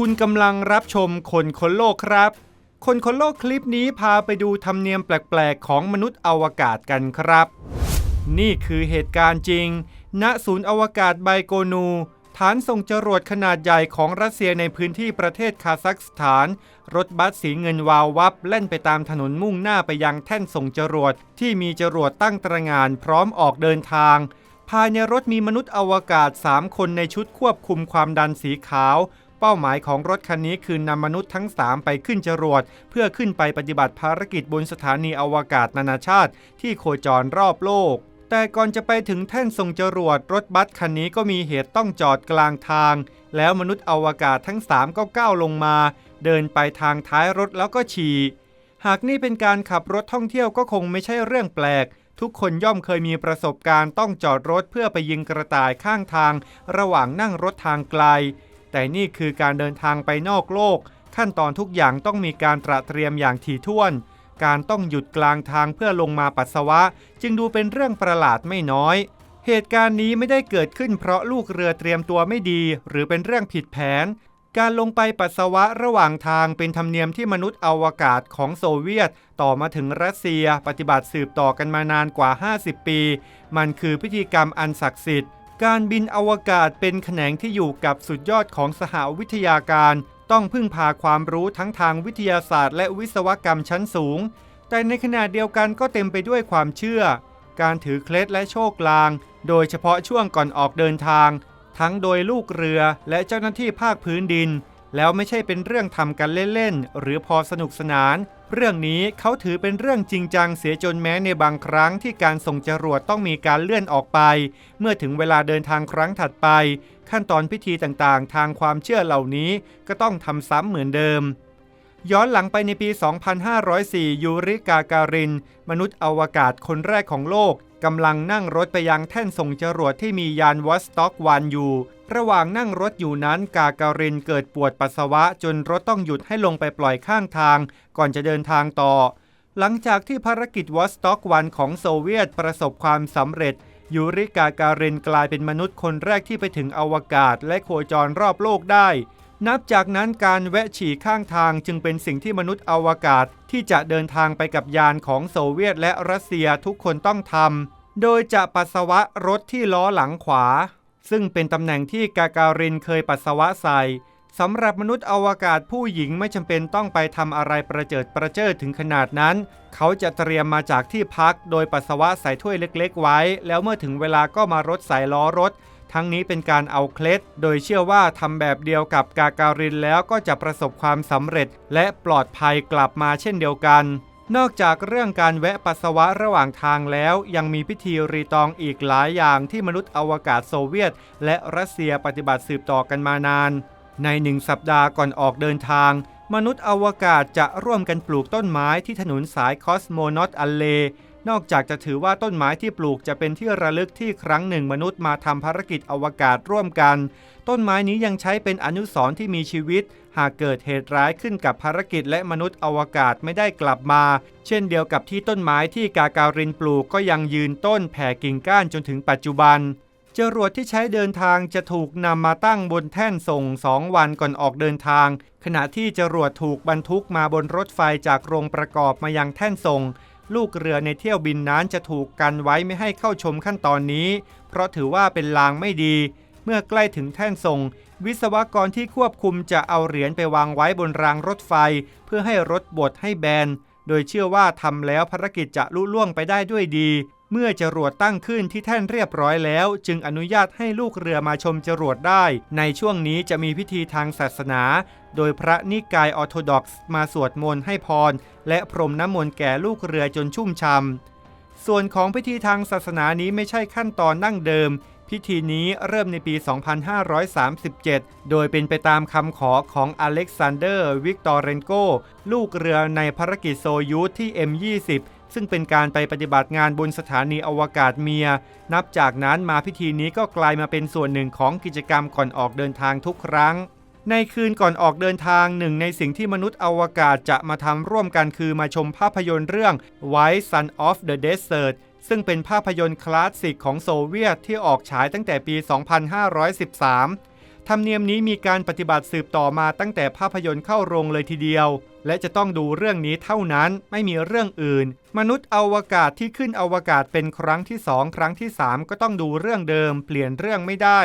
คุณกำลังรับชมคนคนโลกครับ คนคนโลกคลิปนี้พาไปดูธรรมเนียมแปลกๆ ของมนุษย์อวกาศกันครับ นี่คือเหตุการณ์จริง ณ ศูนย์อวกาศไบโกนู ฐานส่งจรวดขนาดใหญ่ของรัสเซียในพื้นที่ประเทศคาซัคสถาน รถบัสสีเงินวาววับเล่นไปตามถนนมุ่งหน้าไปยังแท่นส่งจรวดที่มีจรวดตั้งตระหงานพร้อมออกเดินทางภายในรถมีมนุษย์อวกาศ 3 คนในชุดควบคุมความดันสีขาว เป้าหมายของรถคันนี้คือนำมนุษย์ทั้ง 3 ไปขึ้นจรวด เพื่อขึ้นไปปฏิบัติภารกิจบนสถานีอวกาศนานาชาติ ที่โคจรรอบโลกแต่ก่อนจะไปถึงแท่นส่งจรวดรถบัสคันนี้ก็มีเหตุต้องจอดกลางทาง แล้วมนุษย์อวกาศทั้ง 3 ก็ก้าวลงมา เดินไปทางท้ายรถแล้วก็ฉี่ หากนี่เป็นการขับรถท่องเที่ยวก็คงไม่ใช่เรื่องแปลก ทุกคนย่อมเคยมีประสบการณ์ต้องจอดรถเพื่อไปยิงกระต่ายข้างทาง ระหว่างนั่งรถทางไกล แต่นี่คือการเดินทางไปนอกโลก ขั้นตอนทุกอย่างต้องมีการตระเตรียมอย่างถี่ถ้วน การต้องหยุดกลางทางเพื่อลงมาปัสสาวะ จึงดูเป็นเรื่องประหลาดไม่น้อย เหตุการณ์นี้ไม่ได้เกิดขึ้นเพราะลูกเรือเตรียมตัวไม่ดี หรือเป็นเรื่องผิดแผน การลงไปปัสสาวะระหว่างทางเป็นธรรมเนียมที่มนุษย์อวกาศของโซเวียต ต่อมาถึงรัสเซีย ปฏิบัติสืบต่อกันมานานกว่า 50 ปี มันคือพิธีกรรมอันศักดิ์สิทธิ์ การบินอวกาศเป็นแขนงที่อยู่กับสุดยอดของสหวิทยาการ ต้องพึ่งพาความรู้ทั้งทางวิทยาศาสตร์ และวิศวกรรมชั้นสูง แต่ในขณะเดียวกันก็เต็มไปด้วยความเชื่อ การถือเคล็ดและโชคลาง โดยเฉพาะช่วงก่อนออกเดินทาง ทั้งโดยลูกเรือและเจ้าหน้าที่ภาคพื้นดิน แล้วไม่ใช่เป็นเรื่องทำกันเล่นๆ หรือพอสนุกสนาน เรื่องนี้เขาถือเป็นเรื่องจริงจังเสียจนแม้ในบางครั้งที่การส่งจรวดต้องมีการเลื่อนออกไป เมื่อถึงเวลาเดินทางครั้งถัดไป ขั้นตอนพิธีต่างๆ ทางความเชื่อเหล่านี้ก็ต้องทำซ้ำเหมือนเดิมย้อนหลังไปในปี 2504 ยูริกาการิน มนุษย์อวกาศคนแรกของโลก กำลังนั่งรถไปยังแท่นส่งจรวดที่มียานวอสต็อกวันอยู่ ระหว่างนั่งรถอยู่นั้นกาการินเกิดปวดปัสสาวะจนรถต้องหยุดให้ลงไปปล่อยข้างทาง ก่อนจะเดินทางต่อ หลังจากที่ภารกิจวอสต็อกวันของโซเวียตประสบความสำเร็จ ยูริกาการินกลายเป็นมนุษย์คนแรกที่ไปถึงอวกาศและโคจรรอบโลกได้ นับจากนั้นการแวะฉี่ข้างทางจึงเป็นสิ่งที่มนุษย์อวกาศที่จะเดินทางไปกับยานของโซเวียตและรัสเซียทุกคนต้องทำ โดยจะปัสสาวะรถที่ล้อหลังขวา ซึ่งเป็นตำแหน่งที่กาการินเคยปัสสาวะใส่สำหรับมนุษย์อวกาศผู้หญิงไม่จำเป็นต้องไปทำอะไรประเจิดประเจิดถึงขนาดนั้น เขาจะเตรียมมาจากที่พักโดยปัสสาวะใส่ถ้วยเล็ก ๆ ไว้ แล้วเมื่อถึงเวลาก็มารถใส่ล้อรถ ทั้งนี้เป็นการเอาเคล็ด โดยเชื่อว่าทำแบบเดียวกับกาการินแล้วก็จะประสบความสำเร็จ และปลอดภัยกลับมาเช่นเดียวกัน นอกจากเรื่องการแวะปัสสาวะระหว่างทางแล้ว ยังมีพิธีรีตองอีกหลายอย่างที่มนุษย์อวกาศโซเวียต และรัสเซียปฏิบัติสืบต่อกันมานาน ในหนึ่งสัปดาห์ก่อนออกเดินทางมนุษย์อวกาศจะร่วมกันปลูกต้นไม้ที่ถนนสายคอสโมนอตอัลเล นอกจากจะถือว่าต้นไม้ที่ปลูกจะเป็นที่ระลึกที่ครั้งหนึ่งมนุษย์มาทำภารกิจอวกาศร่วมกัน ต้นไม้นี้ยังใช้เป็นอนุสรณ์ที่มีชีวิต หากเกิดเหตุร้ายขึ้นกับภารกิจและมนุษย์อวกาศไม่ได้กลับมา เช่นเดียวกับที่ต้นไม้ที่กาการินปลูกก็ยังยืนต้นแผ่กิ่งก้านจนถึงปัจจุบันจรวดที่ใช้เดินทางจะถูกนำมาตั้งบนแท่นส่งสองวันก่อนออกเดินทาง ขณะที่จรวดถูกบรรทุกมาบนรถไฟจากโรงประกอบมายังแท่นส่ง ลูกเรือในเที่ยวบินนั้นจะถูกกันไว้ไม่ให้เข้าชมขั้นตอนนี้ เพราะถือว่าเป็นลางไม่ดี เมื่อใกล้ถึงแท่นส่ง วิศวกรที่ควบคุมจะเอาเหรียญไปวางไว้บนรางรถไฟ เพื่อให้รถบดให้แบน โดยเชื่อว่าทำแล้วภารกิจจะลุล่วงไปได้ด้วยดี เมื่อจรวดตั้งขึ้นที่แท่นเรียบร้อยแล้ว จึงอนุญาตให้ลูกเรือมาชมจรวดได้ ในช่วงนี้จะมีพิธีทางศาสนา โดยพระนิกายออร์โธดอกซ์มาสวดมนต์ให้พร และพรมน้ำมนต์แก่ลูกเรือจนชุ่มช่ำส่วนของพิธีทางศาสนานี้ไม่ใช่ขั้นตอนนั่งเดิม พิธีนี้เริ่มในปี 2537 โดยเป็นไปตามคำขอของอเล็กซานเดอร์ วิกตอเรนโก ลูกเรือในภารกิจโซยูธที่ M20 ซึ่งเป็นการไปปฏิบัติงานบนสถานีอวกาศเมีย นับจากนั้นมาพิธีนี้ก็กลายมาเป็นส่วนหนึ่งของกิจกรรมก่อนออกเดินทางทุกครั้ง ในคืนก่อนออกเดินทางหนึ่งในสิ่งที่มนุษย์อวกาศจะมาทำร่วมกันคือมาชมภาพยนตร์เรื่อง White Sun of the Desert ซึ่งเป็นภาพยนตร์คลาสสิกของโซเวียตที่ออกฉายตั้งแต่ปี 2513 ธรรมเนียมนี้มีการปฏิบัติสืบต่อมาตั้งแต่ภาพยนตร์เข้าโรงเลยทีเดียว และจะต้องดูเรื่องนี้เท่านั้นไม่มีเรื่องอื่น มนุษย์อวกาศที่ขึ้นอวกาศเป็นครั้งที่สองครั้งที่สามก็ต้องดูเรื่องเดิม เปลี่ยนเรื่องไม่ได้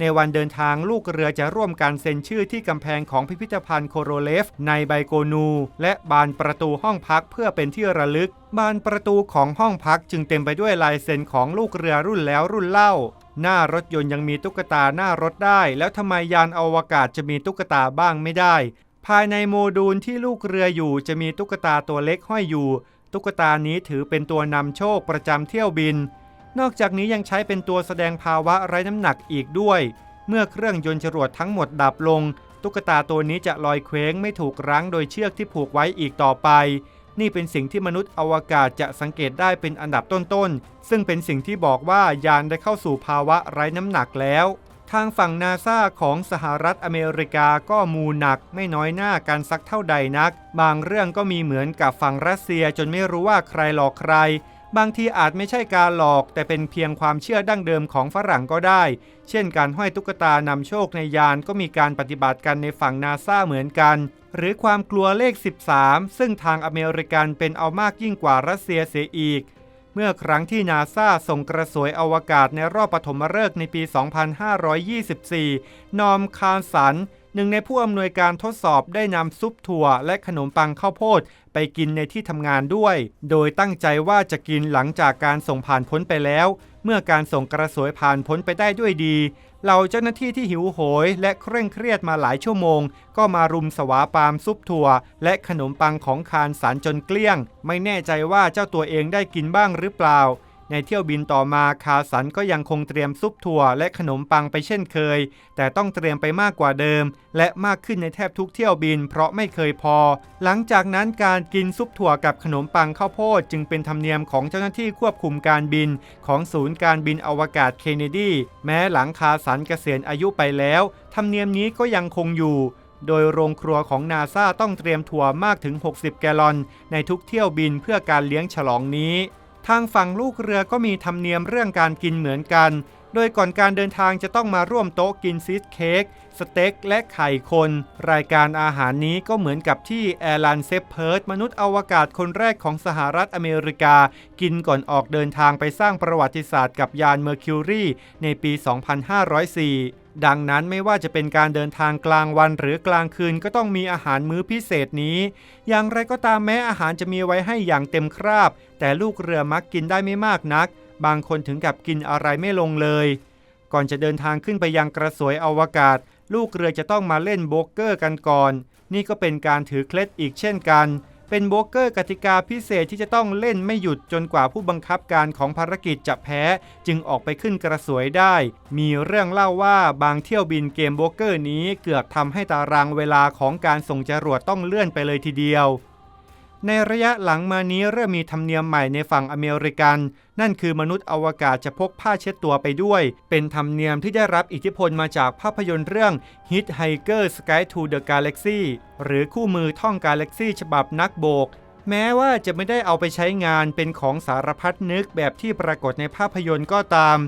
ในวันเดินทางลูกเรือจะร่วมกันเซ็นชื่อที่กำแพงของพิพิธภัณฑ์โคโรเลฟ ในไบโกนู และบานประตูห้องพักเพื่อเป็นที่ระลึก บานประตูของห้องพักจึงเต็มไปด้วยลายเซ็นของลูกเรือรุ่นแล้วรุ่นเล่า หน้ารถยนต์ยังมีตุ๊กตาหน้ารถได้ แล้วทำไมยานอวกาศจะมีตุ๊กตาบ้างไม่ได้ ภายในโมดูลที่ลูกเรืออยู่จะมีตุ๊กตาตัวเล็กห้อยอยู่ ตุ๊กตานี้ถือเป็นตัวนำโชคประจำเที่ยวบิน นอกจากนี้ยังใช้เป็นตัวแสดงภาวะไร้น้ำหนักอีกด้วย เมื่อเครื่องยนต์จรวดทั้งหมดดับลง ตุ๊กตาตัวนี้จะลอยเคว้งไม่ถูกรั้งโดยเชือกที่ผูกไว้อีกต่อไป นี่เป็นสิ่งที่มนุษย์อวกาศจะสังเกตได้เป็นอันดับต้นๆ ซึ่งเป็นสิ่งที่บอกว่ายานได้เข้าสู่ภาวะไร้น้ำหนักแล้ว ทางฝั่งนาซาของสหรัฐอเมริกาก็มูหนักไม่น้อยหน้ากันสักเท่าใดนัก บางเรื่องก็มีเหมือนกับฝั่งรัสเซียจนไม่รู้ว่าใครหลอกใคร บางทีอาจไม่ใช่การหลอก แต่เป็นเพียงความเชื่อดั้งเดิมของฝรั่งก็ได้ เช่นการห้อยตุ๊กตานำโชคในยานก็มีการปฏิบัติกันในฝั่งนาซาเหมือนกัน หรือความกลัวเลข 13 ซึ่งทางอเมริกันเป็นเอามากยิ่งกว่ารัสเซียเสียอีก เมื่อครั้งที่นาซาส่งกระสวยอวกาศในรอบปฐมฤกษ์ในปี 2524 นอมคาร์สัน หนึ่งในผู้อำนวยการทดสอบได้นำซุปถั่วและขนมปังข้าวโพดไปกินในที่ทำงานด้วย โดยตั้งใจว่าจะกินหลังจากการส่งผ่านพ้นไปแล้ว เมื่อการส่งกระสวยผ่านพ้นไปได้ด้วยดีเหล่าเจ้าหน้าที่ที่หิวโหย และเคร่งเครียดมาหลายชั่วโมง ก็มารุมสวาปามซุปถั่ว และขนมปังของคารสารจนเกลี้ยง ไม่แน่ใจว่าเจ้าตัวเองได้กินบ้างหรือเปล่า ในเที่ยวบินต่อมาคาสันก็ยังคงเตรียมซุปถั่วและขนมปังไปเช่นเคย แต่ต้องเตรียมไปมากกว่าเดิม และมากขึ้นในแทบทุกเที่ยวบิน เพราะไม่เคยพอ หลังจากนั้นการกินซุปถั่วกับขนมปังข้าวโพดจึงเป็นธรรมเนียมของเจ้าหน้าที่ควบคุมการบิน ของศูนย์การบินอวกาศเคนเนดีแม้หลังคาสันเกษียณอายุไปแล้ว ธรรมเนียมนี้ก็ยังคงอยู่โดยโรงครัวของนาซาต้องเตรียมถั่วมากถึง 60 แกลลอน ในทุกเที่ยวบินเพื่อการเลี้ยงฉลองนี้ ทางฝั่งลูกเรือก็มีธรรมเนียมเรื่องการกินเหมือนกัน โดยก่อนการเดินทางจะต้องมาร่วมโต๊ะกินซีสเค้กสเต็กและไข่คน รายการอาหารนี้ก็เหมือนกับที่แอร์ลันเซฟเพิร์ตมนุษย์อวกาศคนแรกของสหรัฐอเมริกา กินก่อนออกเดินทางไปสร้างประวัติศาสตร์กับยานเมอร์คิวรีในปี 2504 ดังนั้นไม่ว่าจะเป็นการเดินทางกลางวันหรือกลางคืนก็ต้องมีอาหารมื้อพิเศษนี้ อย่างไรก็ตามแม้อาหารจะมีไว้ให้อย่างเต็มคราบ แต่ลูกเรือมักกินได้ไม่มากนัก บางคนถึงกับกินอะไรไม่ลงเลย ก่อนจะเดินทางขึ้นไปยังกระสวยอวกาศ ลูกเรือจะต้องมาเล่นโบกเกอร์กันก่อน นี่ก็เป็นการถือเคล็ดอีกเช่นกัน เป็นโบเกอร์กติกาพิเศษที่จะต้องเล่นไม่หยุดจนกว่าผู้บังคับการของภารกิจจะแพ้ จึงออกไปขึ้นกระสวยได้ มีเรื่องเล่าว่าบางเที่ยวบินเกมโบเกอร์นี้เกือบทำให้ตารางเวลาของการส่งจรวดต้องเลื่อนไปเลยทีเดียว ในระยะหลังมานี้เริ่มมีธรรมเนียมใหม่ในฝั่งอเมริกัน นั่นคือมนุษย์อวกาศจะพกผ้าเช็ดตัวไปด้วย เป็นธรรมเนียมที่ได้รับอิทธิพลมาจากภาพยนตร์เรื่อง Hitchhiker Sky to the Galaxy หรือคู่มือท่องกาแล็กซี่ฉบับนักโบก แม้ว่าจะไม่ได้เอาไปใช้งานเป็นของสารพัดนึกแบบที่ปรากฏในภาพยนตร์ก็ตาม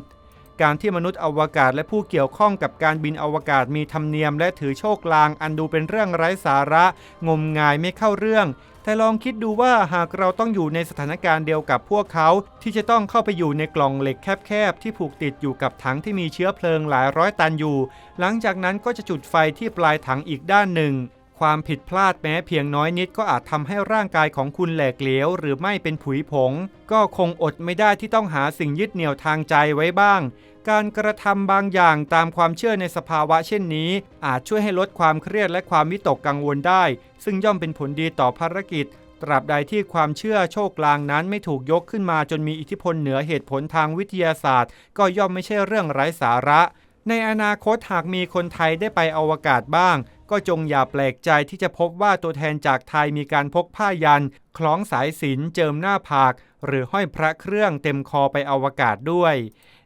การที่มนุษย์อวกาศและผู้เกี่ยวข้องกับการบินอวกาศมีธรรมเนียม และถือโชคลางอันดูเป็นเรื่องไร้สาระ งมงายไม่เข้าเรื่อง แต่ลองคิดดูว่าหากเราต้องอยู่ในสถานการณ์เดียวกับพวกเขา ที่จะต้องเข้าไปอยู่ในกล่องเหล็กแคบๆที่ผูกติดอยู่กับถังที่มีเชื้อเพลิงหลายร้อยตันอยู่ หลังจากนั้นก็จะจุดไฟที่ปลายถังอีกด้านหนึ่ง ความผิดพลาดแม้เพียงน้อยนิดก็อาจทำให้ร่างกายของคุณแหลกเหลวหรือไม่เป็นผุยผง ก็คงอดไม่ได้ที่ต้องหาสิ่งยึดเหนี่ยวทางใจไว้บ้าง การกระทำบางอย่างตามความเชื่อในสภาวะเช่นนี้ อาจช่วยให้ลดความเครียดและความวิตกกังวลได้ ซึ่งย่อมเป็นผลดีต่อภารกิจ ตราบใดที่ความเชื่อโชคลางนั้นไม่ถูกยกขึ้นมาจนมีอิทธิพลเหนือเหตุผลทางวิทยาศาสตร์ ก็ย่อมไม่ใช่เรื่องไร้สาระ ในอนาคตหากมีคนไทยได้ไปอวกาศบ้าง ก็จงอย่าแปลกใจที่จะพบว่าตัวแทนจากไทยมีการพกผ้ายัน คล้องสายสิญเจิมหน้าผาก หรือห้อยพระเครื่องเต็มคอไปอวกาศด้วย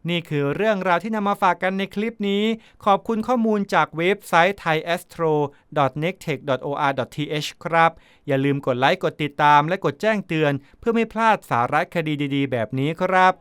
นี่คือเรื่องราวที่นำมาฝากกันในคลิปนี้ ขอบคุณข้อมูลจากเว็บไซต์ thaiastro.nectech.or.th ครับ อย่าลืมกดไลค์กดติดตามและกดแจ้งเตือน เพื่อไม่พลาดสาระคดีดี ๆ แบบนี้ครับ